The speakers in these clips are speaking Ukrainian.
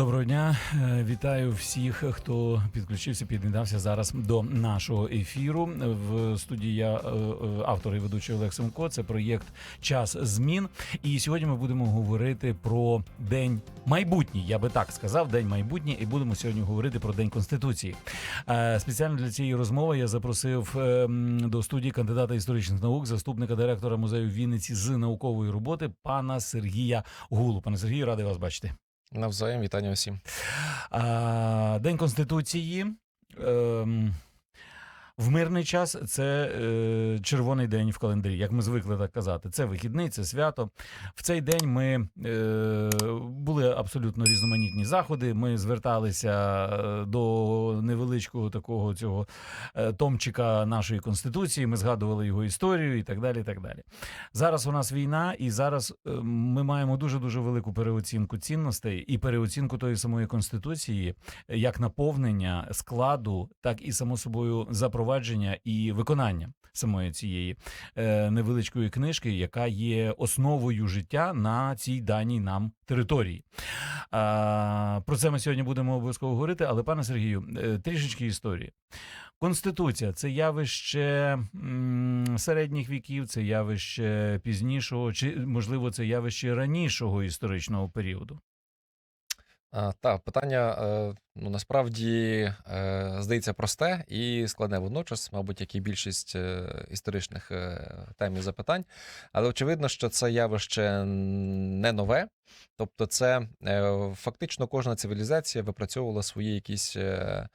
Доброго дня, Е, вітаю всіх, хто підключився, під'єднався зараз до нашого ефіру. В студії я е, е, автор і ведучий Олег Семко. Це проєкт Час змін. І сьогодні ми будемо говорити про день майбутній. Я би так сказав, день майбутній, і будемо сьогодні говорити про день конституції. Спеціально для цієї розмови я запросив е, до студії кандидата історичних наук, заступника директора музею Вінниці з наукової роботи, пана Сергія Гулу. Пане Сергію, радий вас бачити. Навзаєм вітання усім. День Конституції. В мирний час це е, червоний день в календарі, як ми звикли так казати. Це вихідний, це свято. В цей день ми е, були абсолютно різноманітні заходи. Ми зверталися е, до невеличкого такого цього е, томчика нашої конституції. Ми згадували його історію і так далі. І так далі. Зараз у нас війна, і зараз е, ми маємо дуже дуже велику переоцінку цінностей і переоцінку тої самої конституції, як наповнення складу, так і само собою запровадження і виконання самої цієї е, невеличкої книжки, яка є основою життя на цій даній нам території. Про це ми сьогодні будемо обов'язково говорити. Але, пане Сергію, е, трішечки історії. Конституція це явище середніх віків, це явище пізнішого, чи можливо це явище ранішого історичного періоду. А, так, питання е, ну, насправді е, здається просте і складне водночас, мабуть, як і більшість е, історичних е, тем і запитань. Але очевидно, що це явище не нове. Тобто, це е, фактично кожна цивілізація випрацьовувала свої якісь е,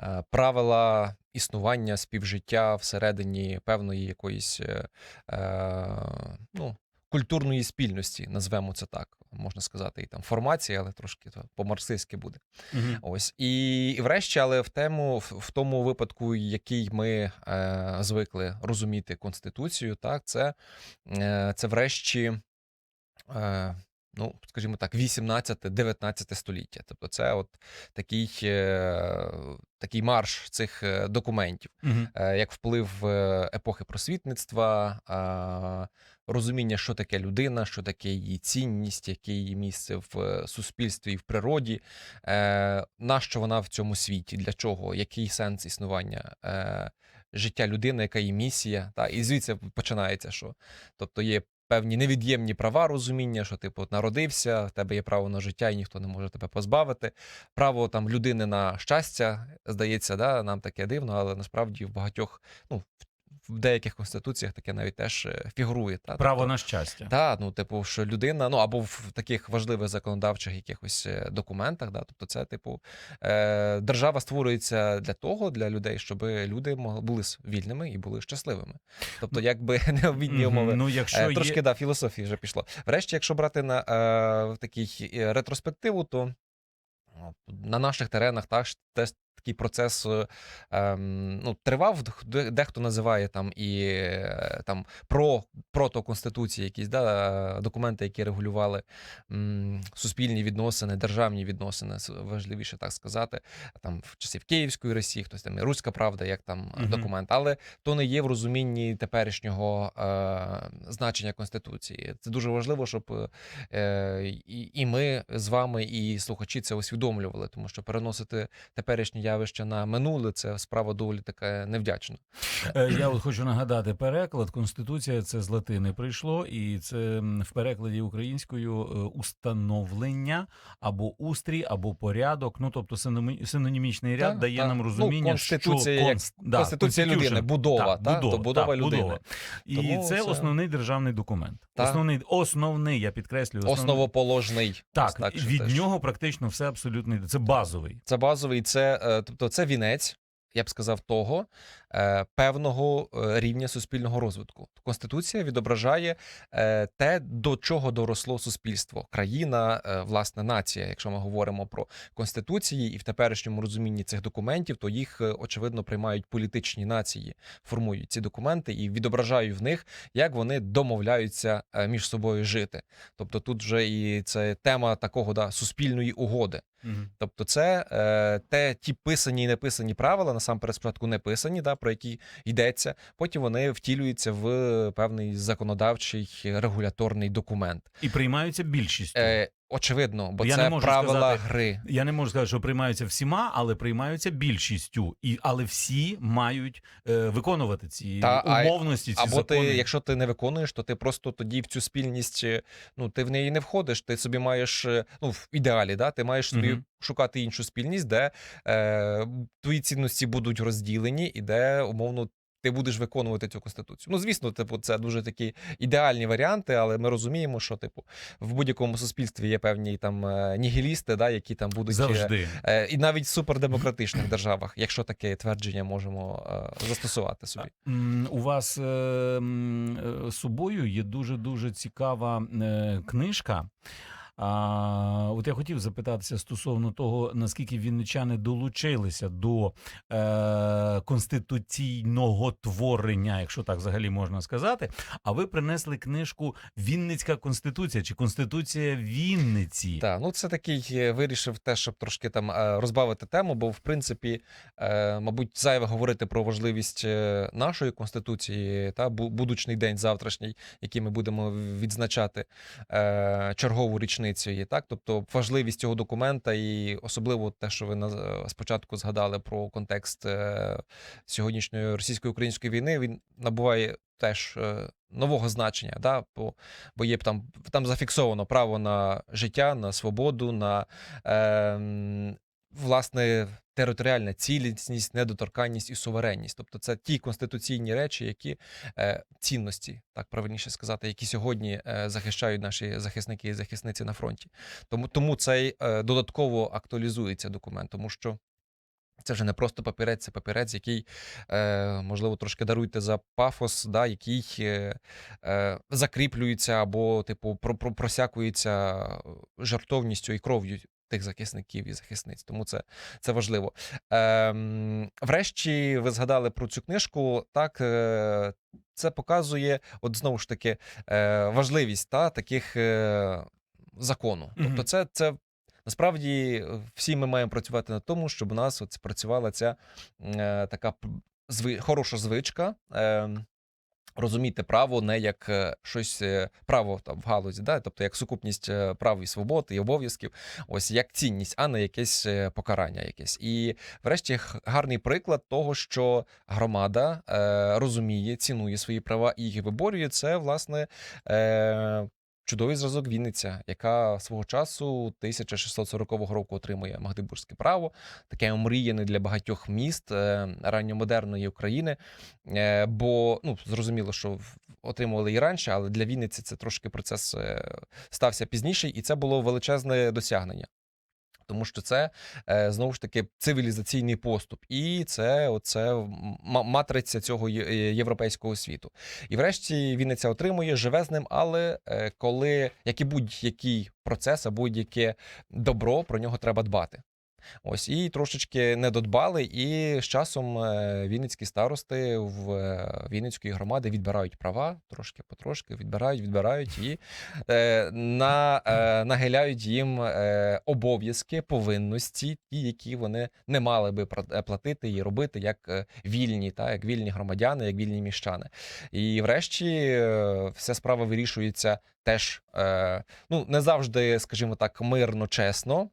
е, правила існування, співжиття всередині певної якоїсь е, е, культурної спільності, назвемо це так, можна сказати, і там формації, але трошки то по-марксистськи буде. Ось і, і врешті, але в тему, в, в тому випадку, який ми е, звикли розуміти конституцію, так, це, е, це врешті. Е, Ну, скажімо так, 18-19 століття. Тобто, це от такий, е, такий марш цих е, документів Угу. як вплив епохи просвітництва, розуміння, що таке людина, що таке її цінність, яке її місце в е, суспільстві і в природі, е, нащо вона в цьому світі, для чого, який сенс існування е, життя людини, яка її місія. Та? І звідси починається, що тобто є. Певні невід'ємні права розуміння, що типу народився, в тебе є право на життя, і ніхто не може тебе позбавити. Право там людини на щастя, здається, да, нам таке дивно, але насправді в багатьох, ну в- деяких конституціях таке навіть теж е, фігурує. Та? Право Тобто, на щастя. Так, ну, типу, що людина, ну або в таких важливих законодавчих якихось е, документах, да, тобто, це, типу, е, держава створюється для того, для людей, щоб люди могли були вільними і були щасливими. Тобто, якби необхідні Мгм. умови. Ну, якщо Е, є... Трошки да, філософії вже пішло. Врешті, якщо брати на е, такий е, ретроспективу, то на наших теренах теж такий процес е, ем, ну, тривав. Дехто називає там і е, там про протоконституції, якісь да, документи, які регулювали м, суспільні відносини, державні відносини, важливіше так сказати. Там в часів Київської Росії, хтось там і Руська Правда, як там Мгм. документ, але то не є в розумінні теперішнього е, значення конституції. Це дуже важливо, щоб е, і, і ми з вами, і слухачі це усвідомлювали, тому що переносити теперішнє явище на минуле це справа доволі така невдячна. Е, Я от хочу нагадати переклад. Конституція це з латини прийшло, і це в перекладі українською е, установлення або устрій, або порядок. Ну тобто синонімічний ряд Так, дає так. нам Ну, розуміння, конституція що як конст- да, Конституція людини, будова, Так, та? будова, то будова так, людини. будова. І Тому це, основний державний документ. Так. Основний, основний, я підкреслюю, основний. Основоположний. Так, так від теж. нього практично все абсолютно йде. Це базовий. Це базовий, це, е, тобто це вінець, я б сказав, того певного е, рівня суспільного розвитку. Конституція відображає е, те, до чого доросло суспільство, країна, е, власне, нація. Якщо ми говоримо про конституції, і в теперішньому розумінні цих документів, то їх е, очевидно приймають політичні нації, формують ці документи і відображають в них, як вони домовляються е, між собою жити. Тобто, тут вже і це тема такого да суспільної угоди. Тобто, це е, те, ті писані і неписані правила, насамперед спочатку не писані, да, про які йдеться. Потім вони втілюються в певний законодавчий регуляторний документ. І приймаються більшістю. Е, очевидно, бо Я не це можу правила сказати, гри. Я не можу сказати, що приймаються всіма, але приймаються більшістю. І, але всі мають е, виконувати ці Та, умовності, ці Або закони. ти, якщо ти не виконуєш, то ти просто тоді в цю спільність, е, ну ти в неї не входиш. Ти собі маєш, е, ну в ідеалі, да, ти маєш собі Мгм. шукати іншу спільність, де е, твої цінності будуть розділені, і де умовно. Ти будеш виконувати цю конституцію. Ну, звісно, типу, це дуже такі ідеальні варіанти, але ми розуміємо, що типу в будь-якому суспільстві є певні там е, нігілісти, да, які там будуть е, завжди. е, і навіть в супердемократичних державах, якщо таке твердження можемо е, застосувати собі. У вас е, е, собою є дуже дуже цікава е, книжка. А, от я хотів запитатися стосовно того, наскільки вінничани долучилися до е, конституційного творення, якщо так взагалі можна сказати. А ви принесли книжку Вінницька конституція чи Конституція Вінниці. Так, ну це такий е, вирішив те, щоб трошки там е, розбавити тему, бо в принципі, е, мабуть, зайве говорити про важливість е, нашої конституції та бу- будучний день завтрашній, який ми будемо відзначати е, чергову річницю її. Так, тобто важливість цього документа, і особливо те, що ви на спочатку згадали про контекст е, сьогоднішньої російсько-української війни, він набуває теж е, нового значення. Да? Бо, бо є там, там зафіксовано право на життя, на свободу, на е, власне територіальна цілісність, недоторканність і суверенність. Тобто це ті конституційні речі, які е, цінності, так правильніше сказати, які сьогодні е, захищають наші захисники і захисниці на фронті. Тому, тому цей е, додатково актуалізується документ, тому що. Це вже не просто папірець, це папірець, який, е, можливо, трошки даруйте за пафос, да, який е, закріплюється або, типу, про, просякується жартовністю і кров'ю тих захисників і захисниць. Тому це, це важливо. Ем, врешті, ви згадали про цю книжку. Так, е, це показує, от знову ж таки, е, важливість та, таких е, закону. Тобто, це, це Насправді всі ми маємо працювати на тому, щоб у нас от працювала ця е, така зви, хороша звичка. Е, Розуміти право не як е, щось е, право там в галузі, да? тобто як сукупність е, прав і свобод і обов'язків, ось як цінність, а не якесь покарання. Якесь. І врешті гарний приклад того, що громада е, розуміє, цінує свої права і їх виборює, це власне. Е, Чудовий зразок Вінниця, яка свого часу 1640 року отримує Магдебурзьке право, таке омріяне для багатьох міст е, ранньомодерної України. Е, Бо ну зрозуміло, що отримували і раніше, але для Вінниці це трошки процес е, стався пізніше, і це було величезне досягнення. Тому що це е, знову ж таки цивілізаційний поступ, і це оце матриця цього е, європейського світу. І врешті Вінниця отримує, живе з ним, але е, коли як і будь-який процес, а будь-яке добро, про нього треба дбати. Ось і трошечки не додбали, і з часом е, вінницькі старости в е, Вінницької громади відбирають права, трошки потрошки відбирають, відбирають і е, на, е, нагиляють їм е, обов'язки, повинності, ті, які вони не мали би е, платити і робити як вільні, та як вільні громадяни, як вільні міщани. І врешті е, вся справа вирішується теж е, ну не завжди, скажімо так, мирно, чесно.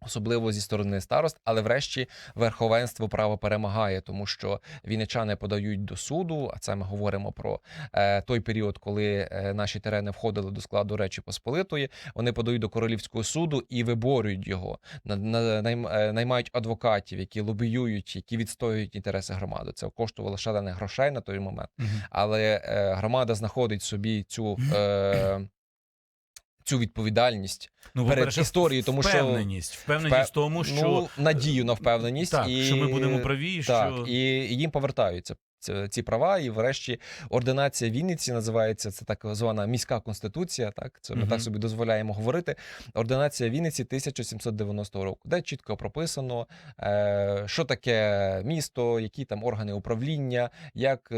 Особливо зі сторони старост, але врешті верховенство права перемагає, тому що вінничани подають до суду. А це ми говоримо про е, той період, коли е, наші терени входили до складу Речі Посполитої. Вони подають до королівського суду і виборюють його. На, на, найм- е, наймають адвокатів, які лобіюють, які відстоюють інтереси громади. Це коштувало шалених грошей на той момент але е, громада знаходить собі цю, е, цю відповідальність Ну, перед історією, тому що впевненість, впевненість впев- в тому, що ну, надію на впевненість, так, і, що ми будемо праві, так, що і їм повертаються. Ці- права, і врешті ординація Вінниці називається це так звана міська конституція. Так це ми Мгм. так собі дозволяємо говорити. Ординація Вінниці 1790 року, де чітко прописано, е, що таке місто, які там органи управління, як е,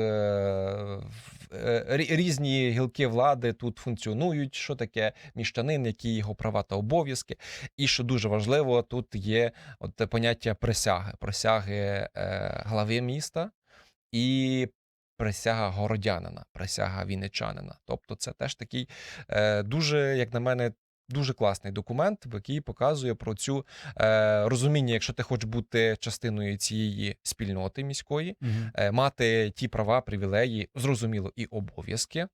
е, різні гілки влади тут функціонують, що таке міщанин, які його права та обов'язки. І що дуже важливо, тут є от поняття присяги, присяги глави міста і присяга городянина, присяга вінничанина. Тобто, це теж такий е, дуже, як на мене, дуже класний документ, який показує про цю е, розуміння, якщо ти хочеш бути частиною цієї спільноти міської, угу. е, мати ті права, привілеї, зрозуміло, і обов'язки.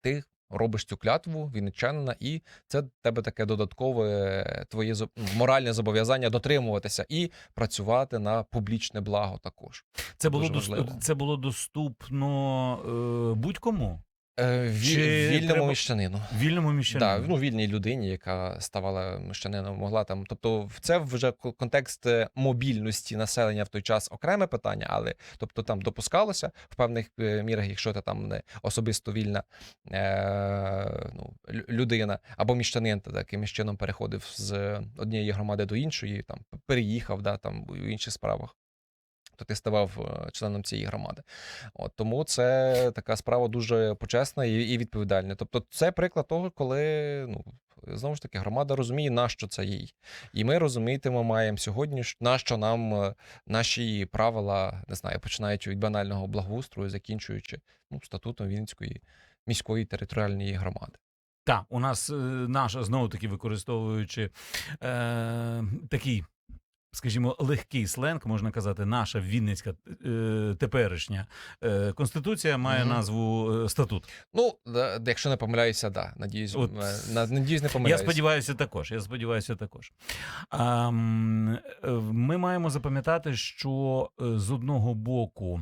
Ти робиш цю клятву вінничанина, і це в тебе таке додаткове е, твоє ну, моральне зобов'язання дотримуватися і працювати на публічне благо також. Це було Дуже дос- це було доступно е, будь-кому Е, Чи вільному треба- міщанину. вільному Да, ну, вільній людині, яка ставала міщанином, могла там. Тобто, в це вже ко- контекст е, мобільності населення в той час окреме питання, але тобто там допускалося в певних е, мірах, якщо ти там не особисто вільна е, ну, лю- людина або міщанин, та таким чином переходив з однієї громади до іншої, там переїхав, да, там у інших справах. То ти ставав е, членом цієї громади. От тому це така справа дуже почесна і, і відповідальна. Тобто, це приклад того, коли ну знову ж таки громада розуміє, на що це їй. І ми розуміти, ми маємо сьогодні, на що нам е, наші правила не знаю, починаючи від банального благоустрою, закінчуючи ну, статутом Вінницької міської територіальної громади. Так, у нас е, наша знову таки використовуючи е, такий. Скажімо, легкий сленг, можна казати, наша Вінницька е, теперішня е, конституція має Мгм. назву е, статут. Ну, да, якщо не помиляюся, да. Надіюсь, От. е, на- надіюсь, не Я сподіваюся, також. Я сподіваюся, також. А, е, ми маємо запам'ятати, що з одного боку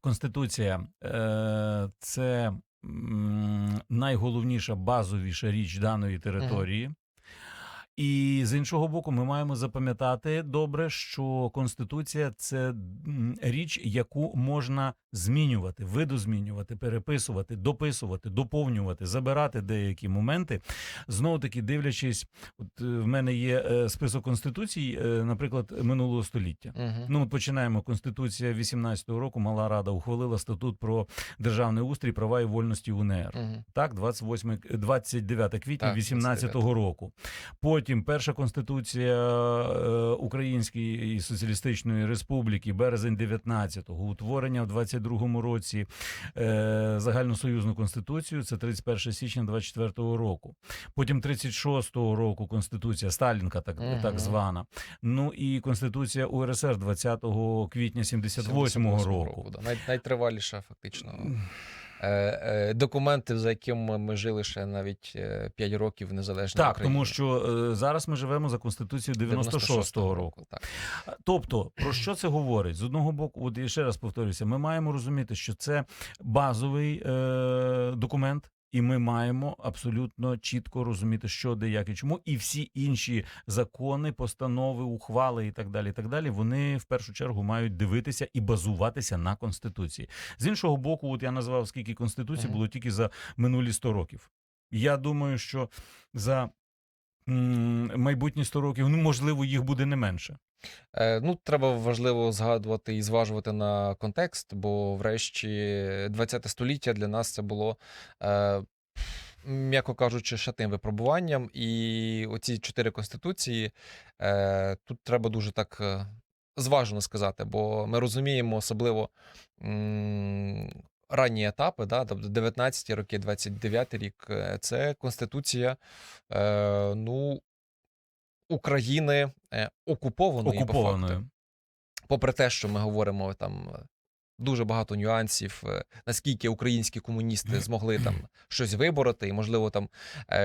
Конституція е, це найголовніша базовіша річ даної території. І з іншого боку, ми маємо запам'ятати добре, що конституція це річ, яку можна змінювати, видозмінювати, переписувати, дописувати, доповнювати, забирати деякі моменти. Знову таки, дивлячись, от е, в мене є е, список конституцій, е, наприклад, минулого століття. Мгм. Ну, от починаємо. Конституція 18-го року. Мала рада ухвалила статут про державний устрій, права і вольності УНР. Мгм. Так, 28, 29 квітня Так, 18-го року. Потім перша конституція е, Української Соціалістичної Республіки, березень 19-го, утворення в 22-му році е, загальносоюзну конституцію. Це 31 січня 24-го року. Потім 36-го року конституція Сталінка, так, Мгм. так звана. Ну і конституція УРСР 20 квітня 78-го року. да. Най, найтриваліша, фактично. Е, е, документи, за якими ми жили ще навіть 5 років незалежно Так, тому що е, зараз ми живемо за конституцією 96-го року. Так. Тобто, про що це говорить? З одного боку, от я ще раз повторюся, ми маємо розуміти, що це базовий е, документ. І ми маємо абсолютно чітко розуміти, що де як і чому, і всі інші закони, постанови, ухвали і так далі. і так далі, Вони в першу чергу мають дивитися і базуватися на конституції. З іншого боку, от я назвав скільки конституцій було тільки за минулі 100 років. Я думаю, що за майбутні 100 років, ну можливо, їх буде не менше. Е, ну, треба важливо згадувати і зважувати на контекст, бо, врешті, 20 століття для нас це було. Е, М'яко кажучи, ще тим випробуванням, і оці чотири конституції е, тут треба дуже так е, зважено сказати, бо ми розуміємо особливо м, ранні етапи, да, тобто 19 роки, 29 рік, е, це конституція е, ну, України е, окупованої, по факту попри те, що ми говоримо там е, дуже багато нюансів, е, наскільки українські комуністи змогли там щось вибороти, і можливо там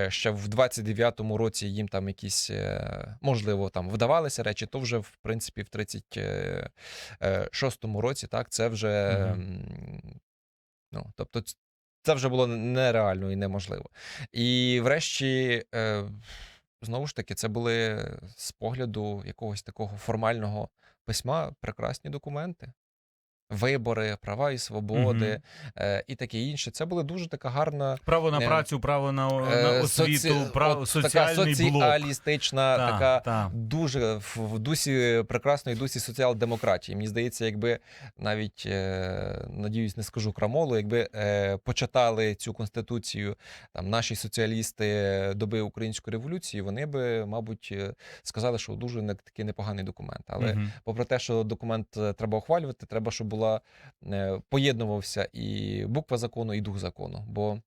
ще в 29-му році їм там якісь можливо там вдавалися речі, то вже в принципі в 36-му році так це вже ну тобто. Це вже було нереально і неможливо. І врешті, знову ж таки, це були з погляду якогось такого формального письма прекрасні документи. Вибори, права і свободи Мгм. е, і таке інше. Це була дуже така гарна Право на Е, працю, право на, на е, освіту, соці- право, от соціальний така соціалістична, Та, така та. дуже в в дусі прекрасної дусі соціал-демократії. Мені здається, якби навіть е, надіюсь, не скажу крамолу, якби е, почитали цю конституцію там наші соціалісти доби української революції, вони би, мабуть, е, сказали, що дуже не такий непоганий документ. Але Мгм. попри те, що документ е, треба ухвалювати, треба, щоб була е, поєднувався і буква закону, і дух закону. Бо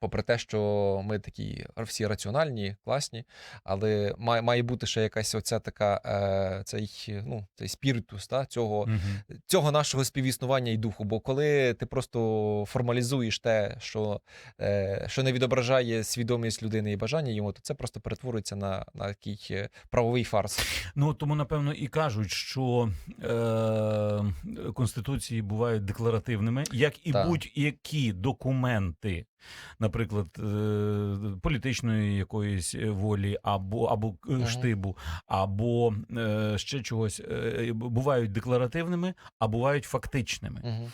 попри те, що ми такі всі раціональні, класні, але має, має бути ще якась оця така е, цей, ну, цей спіритус та, цього, Мгм. цього нашого співіснування і духу. Бо коли ти просто формалізуєш те, що, е, що не відображає свідомість людини і бажання йому, то це просто перетворюється на, на такий е, правовий фарс. Ну тому напевно і кажуть, що е, конституції бувають декларативними, як і Так. будь-які документи, наприклад, е, політичної якоїсь е, волі, або або е, штибу, або ще чогось, бувають декларативними, а бувають фактичними.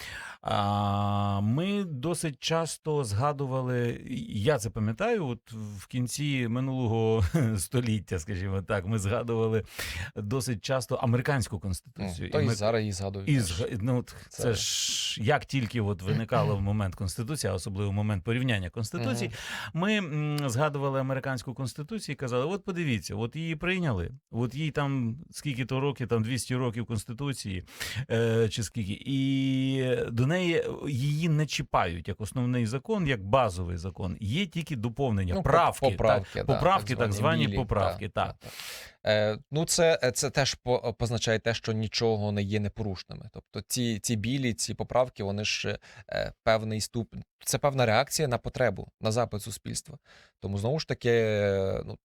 Ми досить часто згадували, я це пам'ятаю, от в кінці минулого століття, скажімо так, ми згадували досить часто американську конституцію. То і ми- зараз її згадують. і ну, це, Це- ж як тільки от виникало в момент конституції, а особливо в момент порівняння конституцій, ми згадували американську конституцію і казали: от подивіться, от її прийняли, от їй там скільки то років, там 200 років конституції, е, чи скільки, і до неї її не чіпають як основний закон, як базовий закон. Є тільки доповнення, Ну, правки, поправки, так, да, поправки, так звані білі, поправки. та, Так. Е, ну, це, е, це теж позначає те, що нічого не є непорушними. Тобто ці, ці білі, ці поправки, вони ж е, певний ступень. Це певна реакція на потребу, на запит суспільства. Тому знову ж таки, е, ну.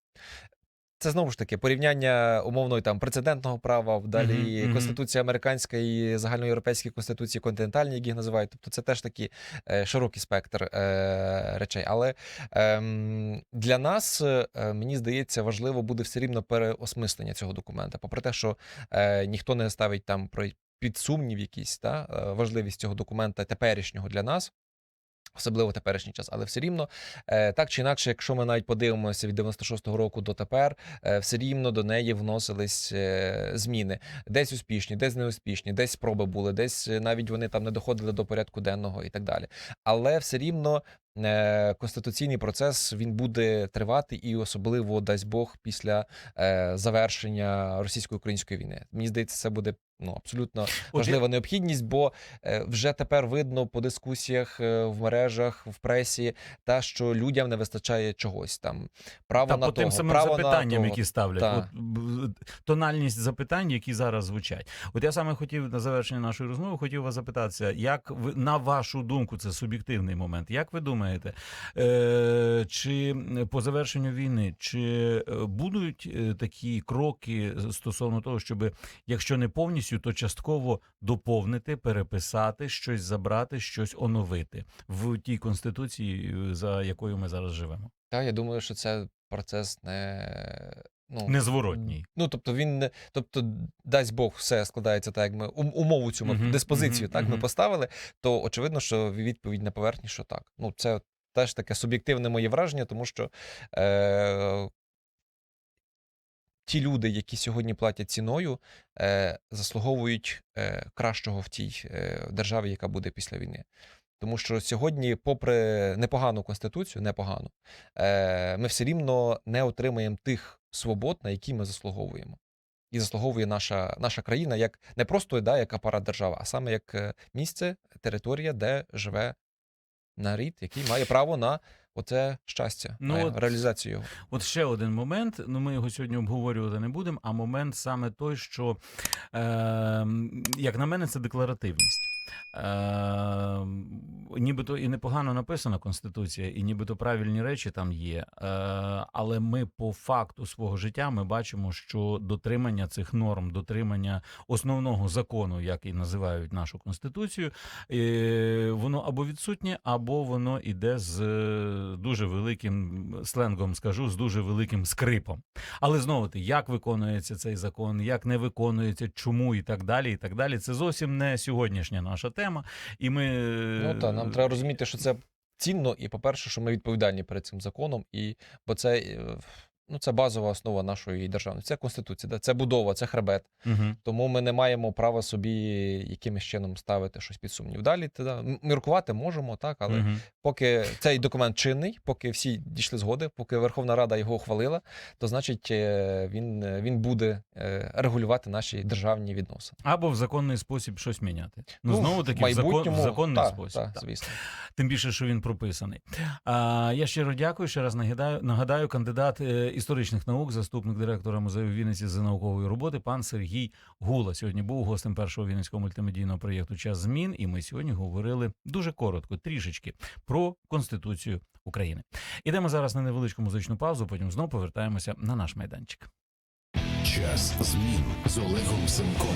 Це знову ж таки порівняння умовної там прецедентного права, далі Мгм, мгм. Конституція американська і загальноєвропейські конституції континентальні, які їх називають. Тобто це теж такий е, широкий спектр е, речей. Але ем, для нас, е, мені здається, важливо буде все рівно переосмислення цього документа. Попри те, що е, ніхто не ставить там про під сумнів якийсь та е, важливість цього документа теперішнього для нас. Особливо теперішній час, але все рівно, е, так чи інакше, якщо ми навіть подивимося від 96-го року до тепер, е, все рівно до неї вносились е, зміни. Десь успішні, десь неуспішні, десь спроби були, десь навіть вони там не доходили до порядку денного і так далі. Але все рівно конституційний процес він буде тривати, і особливо дасть Бог після завершення російсько-української війни. Мені здається, це буде ну абсолютно важлива необхідність, бо е, вже тепер видно по дискусіях е, в мережах, в пресі, та що людям не вистачає чогось там. Право Та на по того, тим самим право запитанням, на які ставлять, Так. от, тональність запитань, які зараз звучать. От я саме хотів на завершення нашої розмови, хотів вас запитатися, як ви на вашу думку, це суб'єктивний момент. Як ви думаєте, е, чи по завершенню війни, чи е, будуть такі кроки стосовно того, щоб якщо не повністю, то частково доповнити, переписати, щось забрати, щось оновити в тій конституції, е, за якою ми зараз живемо? Та я думаю, що це процес не. Ну, Незворотній. Ну, тобто він не, тобто, дасть Бог, все складається так, як ми умову цю ми, Мгм, диспозицію мгм, так ми поставили, то очевидно, що відповідь на поверхні, що так. Ну, це теж таке суб'єктивне моє враження, тому що е, ті люди, які сьогодні платять ціною, е, заслуговують е, кращого в тій е, державі, яка буде після війни. Тому що сьогодні, попри непогану конституцію, непогану, ми все рівно не отримаємо тих свобод, на які ми заслуговуємо. І заслуговує наша, наша країна як не просто да, як апарат держави, а саме як місце, територія, де живе нарід, який має право на оце щастя, Ну, на от реалізацію його. От ще один момент. Ну, ми його сьогодні обговорювати не будемо. А момент саме той, що, е, як на мене, це декларативність. Е, нібито і непогано написана конституція, і нібито правильні речі там є. Е, але ми по факту свого життя ми бачимо, що дотримання цих норм, дотримання основного закону, як і називають нашу конституцію, е, воно або відсутнє, або воно іде з е, дуже великим сленгом, скажу, з дуже великим скрипом. Але знову таки, як виконується цей закон, як не виконується, чому і так далі. І так далі. Це зовсім не сьогоднішня наша тема. І ми Ну та нам треба розуміти, що це цінно, і по-перше, що ми відповідальні перед цим законом, і бо це. Ну це базова основа нашої державності. Це конституція, да? це будова, це хребет. Угу. Тому ми не маємо права собі якимось чином ставити щось під сумнів. Далі та, да, міркувати можемо, так, але Угу. поки цей документ чинний, поки всі дійшли згоди, поки Верховна Рада його ухвалила, то значить е, він, він буде е, регулювати наші державні відносини. Або в законний спосіб щось міняти. Ну, в знову таки, в, закон, в законний та, спосіб. та, так. звісно. Тим більше, що він прописаний. А, я щиро дякую. Ще раз нагадаю, нагадаю кандидат е, історичних наук, заступник директора музею Вінниці з наукової роботи, пан Сергій Гула. Сьогодні був гостем першого вінницького мультимедійного проєкту Час змін. І ми сьогодні говорили дуже коротко, трішечки про Конституцію України. Ідемо зараз на невеличку музичну паузу. Потім знову повертаємося на наш майданчик. Час змін з Олегом Семком.